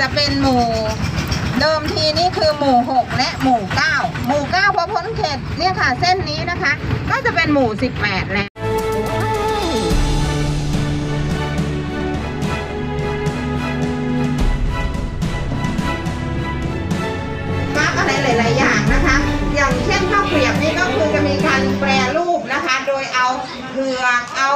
จะเป็นหมู่เดิมทีนี่คือหมู่ 6 และหมู่ 9 หมู่ 9 พอพ้นเขตเนี่ยค่ะเส้นนี้นะคะ ก็จะเป็นหมู่ 18 แล้วมาร์กอะไรหลาย ๆ อย่างนะคะ อย่างเช่นข้าวเกรียบนี่ก็คือจะมีการแปรรูปนะคะ โดยเอาเผือกเอา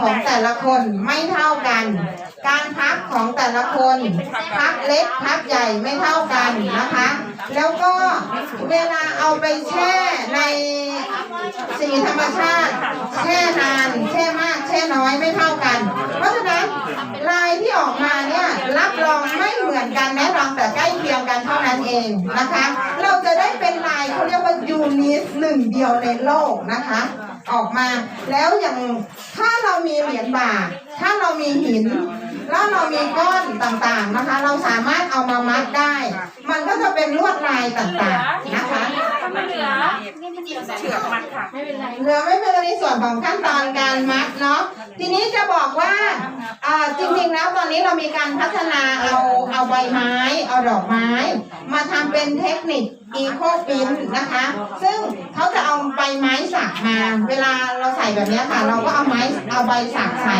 ของแต่ละคนไม่เท่ากัน การพับของแต่ละคนพับเล็กพับใหญ่ไม่เท่ากันนะคะ แล้วก็เวลาเอาไปแช่ในสีธรรมชาติแช่นานแช่มากแช่น้อยไม่เท่ากัน เพราะฉะนั้นลายที่ออกมาเนี่ยรับรองไม่เหมือนกันแม้รองแต่ใกล้เคียงกันเท่านั้นเองนะคะ เราจะได้เป็นลายเขาเรียกว่ายูนิสหนึ่งเดียวในโลกนะคะ ออกมา แล้วอย่างถ้าเรามีเหรียญบาทถ้าเรามีหิน แล้วเรามีก้อนต่างๆนะคะ เราสามารถเอามามัดได้ มันก็จะเป็นลวดลายต่างๆนะคะ เฉือกมันค่ะเหลือไม่เป็นในส่วนของขั้นตอนการมัดเนาะ ทีนี้จะบอกว่าอ่อจริงๆแล้วตอนนี้เรามีการพัฒนาเอาเอาใบไม้ เอาดอกไม้ มาทำเป็นเทคนิคอีโคปินนะคะ ซึ่งเขาจะเอาใบไม้สักมา เวลาเราใส่แบบเนี้ยค่ะ เราก็เอาไม้เอาใบสักใส่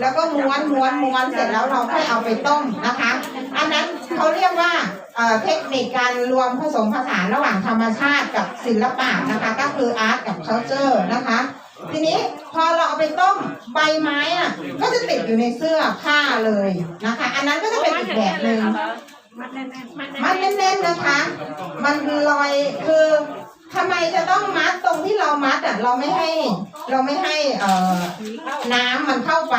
แล้วก็ม้วนม้วนม้วนเสร็จแล้วเราค่อยเอาไปต้มนะคะ อันนั้นเขาเรียกว่า เอ่อเทคนิคการรวมผสมผสานระหว่างธรรมชาติกับศิลปะนะคะ ก็คืออาร์ตกับ culture นะคะ ทีนี้พอเราเอาไปต้มใบไม้อะก็จะติดอยู่ในเสื้อผ้าเลยนะคะ อันนั้นก็จะเป็นอีกแบบหนึ่งมัดแน่นๆมัดแน่นมัดแน่นๆนะคะ มันลอยคือ ทำไมจะต้องมัดตรงที่เรามัดอะเราไม่ให้เราไม่ให้เอ่อน้ำมันเข้าไป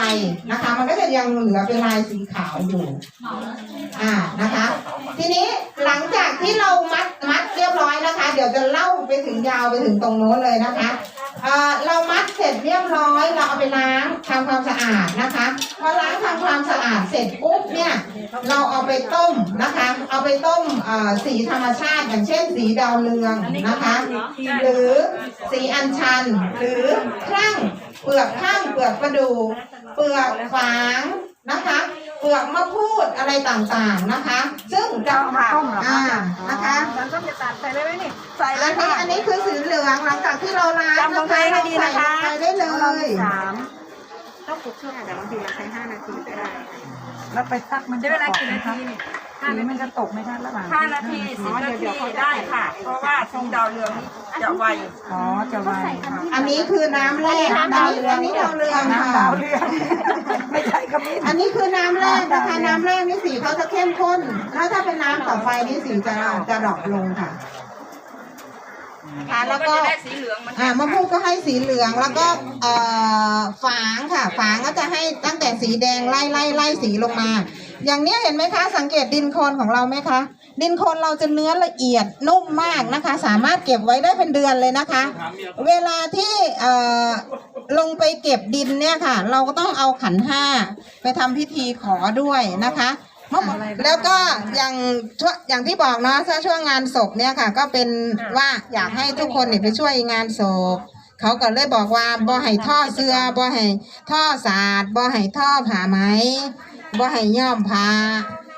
นะคะ มันก็จะยังเหลือเป็นลายสีขาวอยู่อ่านะคะ ทีนี้หลังจากที่เรามัดมัดเรียบร้อยนะคะ เดี๋ยวจะเล่าไปถึงยาวไปถึงตรงโน้นเลยนะคะ เออเรามัดเสร็จเรียบร้อยเราเอาไปล้างทำความสะอาดนะคะพอล้างทำความสะอาดเสร็จปุ๊บเนี่ยเราเอาไปต้มนะคะ เอาไปต้มเอ่อสีธรรมชาติ อย่างเช่นสีดาวเรืองนะคะ หรือสีอัญชัน หรือครั่งเปลือกข้างเปลือกประดู เปลือกฝางนะคะ เปลือกมะพูดอะไรต่างๆนะคะ ซึ่งจะเอามาต้มเหรออ่านะคะมันก็จะตัดใส่เลยไหมนี่ใส่เลอัยนนี้ค่ะอันนี้คือสีเหลืองหลังจากที่เราล้างจำลงไปให้ดีนะคะใส่ได้เลเรายสามต้องปลุกช่วงแต่บางทีเราใช้ห้านาทีก็ได้ แล้วไปซักมันใช้เวลากี่นาทีห้านาทีมันจะตกไหมคะระหว่างห้านาทีสิบนาทีได้ค่ะ เพราะว่าทงดาวเรืองนี่จะไว อ๋อจะไวอันนี้คือน้ำแรกดาวเรืองนี่ดาวเรืองค่ะน้ำดาวเรืองไม่ใช่ขมิ้นอันนี้คือน้ำแรกนะคะน้ำแรกนี่สีเขาจะเข้มข้น แล้วถ้าเป็นน้ำต่อไปนี่สีจะจะดรอปลงค่ะ ค่ะแล้วก็จะได้สีเหลืองเหมันอ่ามะพร้าวก็ให้สีเหลืองแล้วก็เอ่อฝางค่ะ ฝางก็จะให้ตั้งแต่สีแดงไล่ไล่ไล่สีลงมา อย่างเนี้ยเห็นไหมคะ สังเกตดินโคลนของเราไหมคะ ดินโคลนเราจะเนื้อละเอียดนุ่มมากนะคะ สามารถเก็บไว้ได้เป็นเดือนเลยนะคะ เวลาที่เอ่อลงไปเก็บดินเนี่ยค่ะ เราก็ต้องเอาขันห้าไปทำพิธีขอด้วยนะคะเมื่อ แล้วก็อย่างช่วงอย่างที่บอกเนาะถ้าช่วงงานศพเนี่ยค่ะ ก็เป็นว่าอยากให้ทุกคนเนี่ยไปช่วยงานศพเขาก็เลยบอกว่าบ่ให้ท่อเสื้อบ่ให้ท่อสาดบ่ให้ท่อผ้าไหมบ่ให้ย้อมผ้า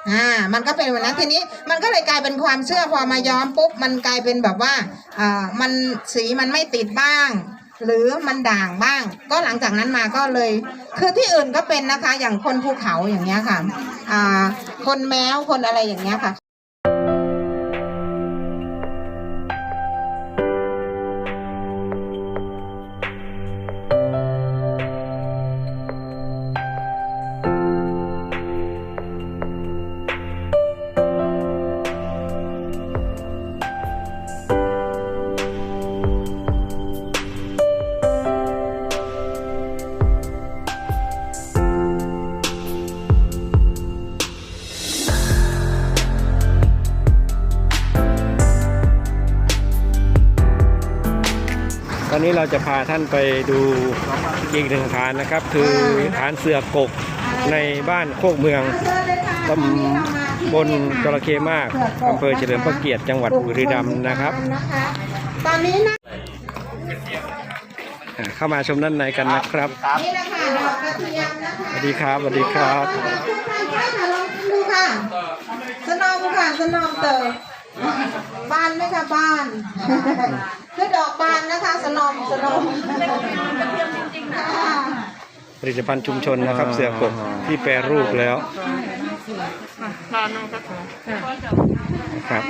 อ่ามันก็เป็นแบบนั้นทีนี้มันก็เลยกลายเป็นความเชื่อพอมาย้อมปุ๊บมันกลายเป็นแบบว่าอ่ามันสีมันไม่ติดบ้าง หรือมันด่างบ้าง ก็หลังจากนั้นมาก็เลย คือที่อื่นก็เป็นนะคะ อย่างคนภูเขาอย่างเงี้ยค่ะอ่าคนแมวคนอะไรอย่างเงี้ยค่ะ นี้เราจะพาท่านไปดูอีกหนึ่งฐานนะครับ คือฐานเสือกกในบ้านโคกเมืองตำบลจระเข้มากอำเภอเฉลิมพระเกียรติจังหวัดบุรีรัมย์นะครับ ตอนนี้นะอ่าเข้ามาชมด้านในกันนะครับนี่นะคะดอกกระเทียมนะคะสวัสดีครับสวัสดีครับทุกท่านได้ค่ะลองดูค่ะสนอมค่ะสนอมเตอบานไหมคะบาน คือดอกบานนะคะ สนอมสนอมกระเทียมจริงๆนะผลิตภัณฑ์ชุมชนนะครับ เสือกกที่แปรรูปแล้วครับ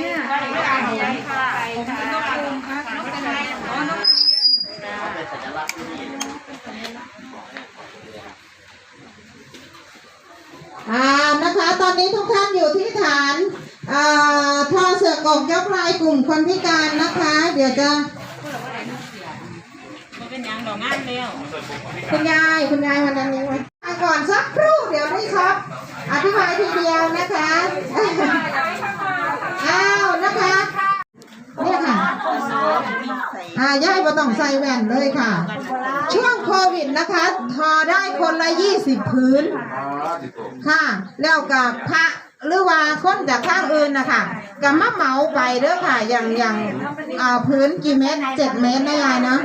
อ่านะคะ ตอนนี้ทุกท่านอยู่ที่ฐานอ่าทอเสือกกยกลายกลุ่มคนพิการนะคะ เดี๋ยวจะ เป็นยังดอกงานแล้วคุณยายคุณยายวันนี้ไว้อะก่อนสักครู่เดี๋ยวได้ครับอธิบายทีเดียวนะคะอ้าวนะคะเนี่ยค่ะอ่าย่ายบ่ต้องใส่แว่นเลยค่ะ ช่วงโควิดนะคะ ทอได้คนละยี่สิบพื้น ค่ะ แล้วกับพระหรือว่าคนจากข้างอื่นนะคะกับมะเหมาไปเด้อค่ะ อย่างอย่างอ่าพื้นกี่เมตรเจ็ดเมตรนะยายเนาะ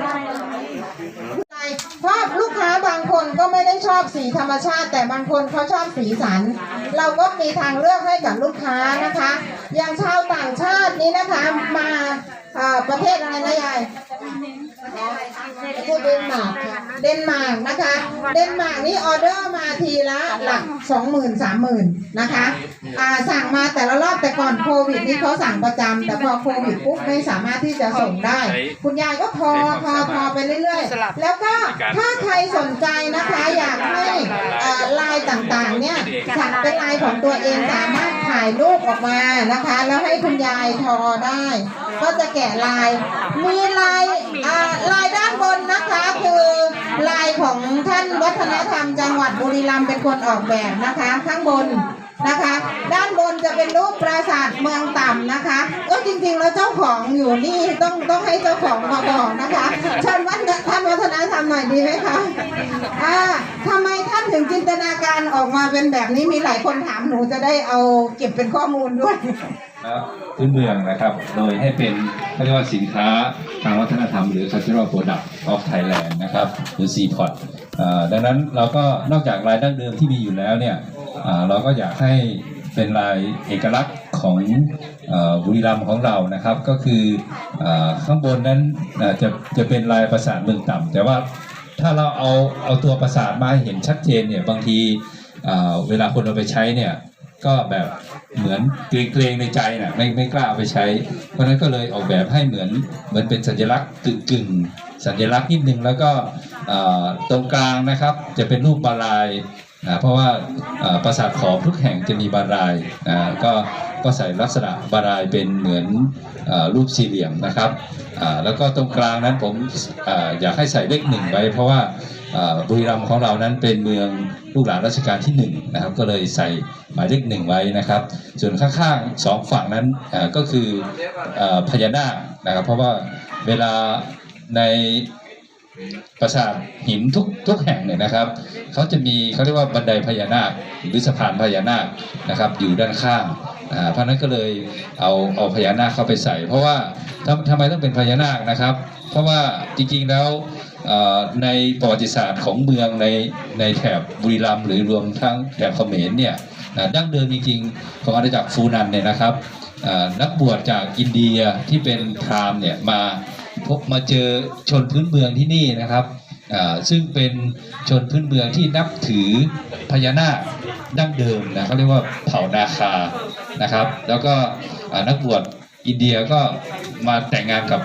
เพราะลูกค้าบางคนก็ไม่ได้ช อบสีธรรมชาติ แต่บางคนเขาชอบสีสัน เราก็มีทางเลือกให้กับลูกค้านะคะ อย่างชาวต่างชาตินี้นะคะมาเอ่อประเทศอะไรนะยายประเทศเดนมาร์กค่ะ เดนมาร์กนะคะ เดนมาร์กนี่ออเดอร์มาทีละหลักสองหมื่นสามหมื่นนะคะอ่าสั่งมาแต่ละรอบแต่ก่อนโควิดนี่เขาสั่งประจำแต่พอโควิดปุ๊บไม่สามารถที่จะส่งได้ คุณยายก็พอพอพอไปเรื่อยๆ แล้วก็ถ้าใครสนใจนะคะอยากให้อ่อลายต่างๆเนี่ยสั่งเป็นลายของตัวเองสามารถถ่ายรูปออกมานะคะ แล้วให้คุณยายทอได้ ก็จะแกะลายมีลายอ่าลายด้านบนนะคะคือลายของท่านวัฒนธรรมจังหวัดบุรีรัมย์เป็นคนออกแบบนะคะ ข้างบนนะคะ รูปปราสาทเมืองต่ำนะคะก็จริงๆแล้วเจ้าของอยู่นี่ต้องต้องให้เจ้าของมาบอกนะคะเชิญวัฒนท่านวัฒนธรรมหน่อยดีไหมคะอ่าทำไมท่านถึงจินตนาการออกมาเป็นแบบนี้มีหลายคนถามหนูจะได้เอาเก็บเป็นข้อมูลด้วยและพื้นเมืองนะครับ โดยให้เป็นเขาเรียกว่าสินค้าทางวัฒนธรรมหรือ cultural product of Thailand นะครับ หรือ CPOT อดังนั้นเราก็นอกจากลายดั้งเดิมที่มีอยู่แล้วเนี่ยเอ่อเราก็อยากให้เป็นลายเอกลักษณ์ ของบุรีรัมย์ของเรานะครับ ก็คืออข้างบนนั้นจะจะเป็นลายประสาทเมืองต่ำแต่ว่าถ้าเราเอาเอาตัวประสาทมาหเห็นชัดเจนเนี่ยบางทีเวลาคนเอาไปใช้เนี่ยก็แบบเหมือนเกรงๆในใจน่ะไม่ไม่กล้าไปใช้ เพราะนั้นก็เลยออกแบบให้เหมือนเหมือนเป็นสัญลักษณ์กึ่งกึ่งสัญลักษณ์นิดนึงแล้วก็ตรงกลางนะครับจะเป็นรูปบาลายนะเพราะว่าปราสาทขอมทุกแห่งจะมีบาลายนะก็ ก็ใส่ลักษณะบาลายเป็นเหมือนอรูปสี่เหลี่ยมนะครับแล้วก็ตรงกลางนั้นผมออยากให้ใส่เลขหนึ่งไว้ เพราะว่าบุรีรัมย์ของเรานั้นเป็นเมืองลูกหลานรัชกาลที่หนึ่งนะครับก็เลยใส่หมายเลขหนึ่งไว้นะครับ ส่วนข้างๆสองฝั่งนั้นก็คืออพญานาคนะครับเพราะว่าเวลาในปราสาทหินทุกทุกแห่งเนี่ยนะครับเขาจะมีเขาเรียกว่าบันไดพญานาคหรือสะพานพญานาคนะครับอยู่ด้านข้าง เพราะนั้นก็เลยเอาเอาพญานาคเข้าไปใส่ เพราะว่าทำทำไมต้องเป็นพญานาคนะครับ เพราะว่าจริงๆแล้วในประวัติศาสตร์ของเมืองในในแถบบุรีรัมย์หรือรวมทั้งแถบเขมรเนี่ยดั้งเดิมจริงๆของอาณาจักรฟูนันเนี่ยนะครับนักบวชจากอินเดียที่เป็นพราหมณ์เนี่ยมาพบมาเจอชนพื้นเมืองที่นี่นะครับอ่าซึ่งเป็นชนพื้นเมืองที่นับถือพญานาคดั้งเดิมนะเขาเรียกว่าเผ่านาคา นะครับ แล้วก็นักบวชอินเดียก็มาแต่งงานกับ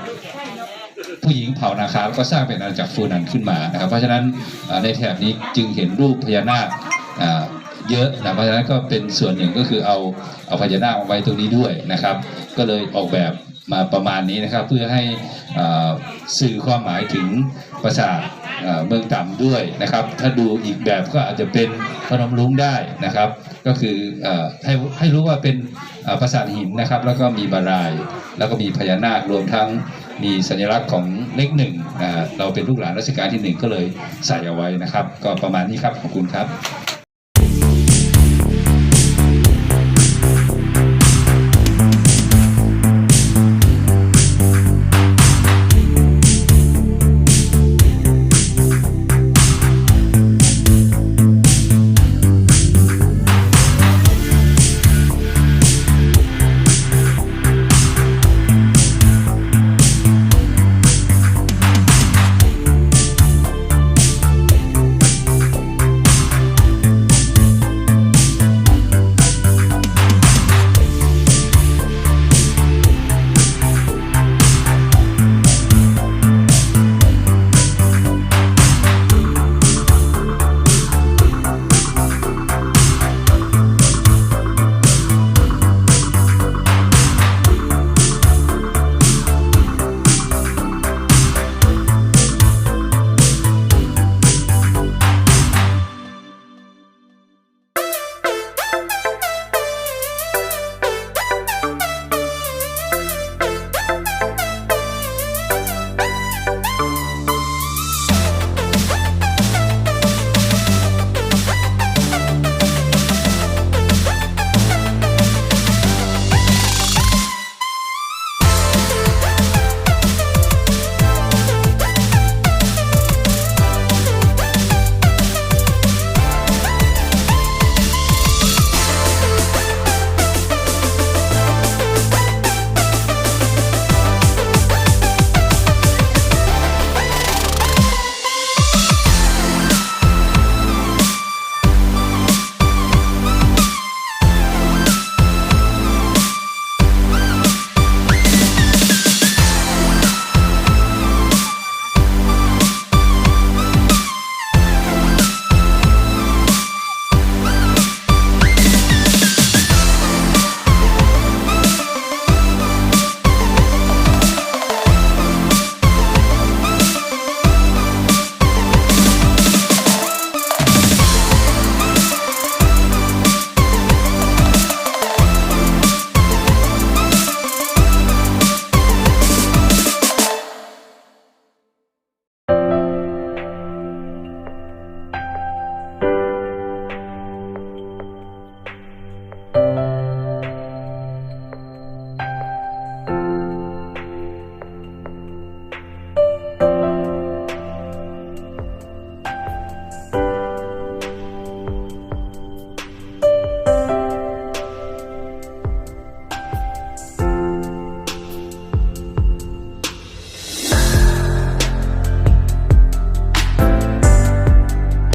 ผู้หญิงเผ่านาคาแล้วก็สร้างเป็นอาณาจักรฟูนันขึ้นมานะครับ เพราะฉะนั้นในแถบนี้จึงเห็นรูปพญานาคเยอะนะเพราะฉะนั้นก็เป็นส่วนหนึ่งก็คือเอาเอาพญานาคมาไว้ตรงนี้ด้วยนะครับ ก็เลยออกแบบมาประมาณนี้นะครับ เพื่อให้สื่อความหมายถึงปราสาทเมืองต่ำด้วยนะครับ ถ้าดูอีกแบบก็อาจจะเป็นพนมรุ้งได้นะครับ ก็คืออให้ให้รู้ว่าเป็นปราสาทหินนะครับ แล้วก็มีบาราย แล้วก็มีพญานาครวมทั้งมีสัญลักษณ์ของเลขหนึ่งเราเป็นลูกหลานรัชกาลที่หนึ่งก็เลยใส่เอาไว้นะครับ ก็ประมาณนี้ครับขอบคุณครับ